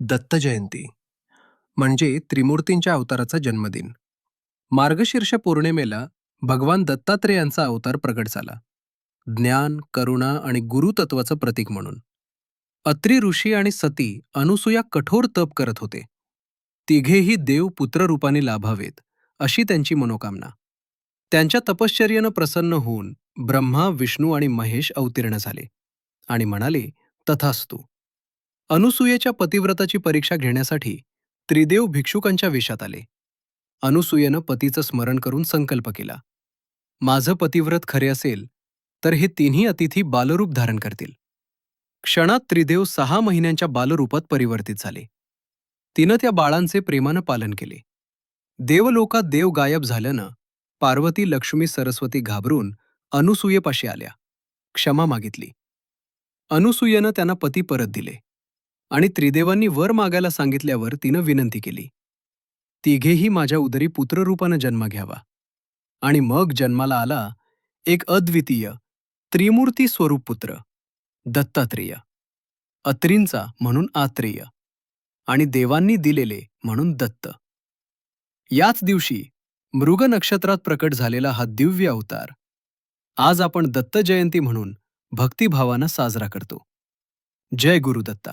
दत्त जयंती म्हणजे त्रिमूर्तींच्या अवताराचा जन्मदिन. मार्गशीर्ष पौर्णिमेला भगवान दत्तात्रेयांचा अवतार प्रकट झाला. ज्ञान करुणा आणि गुरुतत्वाचं प्रतीक म्हणून. अत्री ऋषी आणि सती अनुसूया कठोर तप करत होते. तिघेही देव पुत्ररूपाने लाभावेत अशी त्यांची मनोकामना. त्यांच्या तपश्चर्येनं प्रसन्न होऊन ब्रह्मा विष्णू आणि महेश अवतीर्ण झाले आणि म्हणाले तथास्तु अनुसूयेच्या पतिव्रताची परीक्षा घेण्यासाठी त्रिदेव भिक्षुकांच्या वेशात आले. अनुसूयेनं पतीचं स्मरण करून संकल्प केला. माझं पतिव्रत खरे असेल तर हे तिन्ही अतिथी बालरूप धारण करतील. क्षणात त्रिदेव सहा महिन्यांच्या बालरूपात परिवर्तित झाले. तिनं त्या बाळांचे प्रेमानं पालन केले. देवलोकात देव गायब झाल्यानं पार्वती लक्ष्मी सरस्वती घाबरून अनुसूयेपाशी आल्या. क्षमा मागितली. अनुसूयेनं त्यांना पती परत दिले. आणि त्रिदेवांनी वर मागायला सांगितल्यावर तिनं विनंती केली तिघेही माझ्या उदरी पुत्ररूपानं जन्म घ्यावा. आणि मग जन्माला आला एक अद्वितीय त्रिमूर्ती स्वरूप पुत्र दत्तात्रेय अत्रींचा म्हणून आत्रेय आणि देवांनी दिलेले म्हणून दत्त. याच दिवशी मृग नक्षत्रात प्रकट झालेला हा दिव्य अवतार आज आपण दत्त जयंती म्हणून भक्तिभावानं साजरा करतो. जय गुरुदत्ता.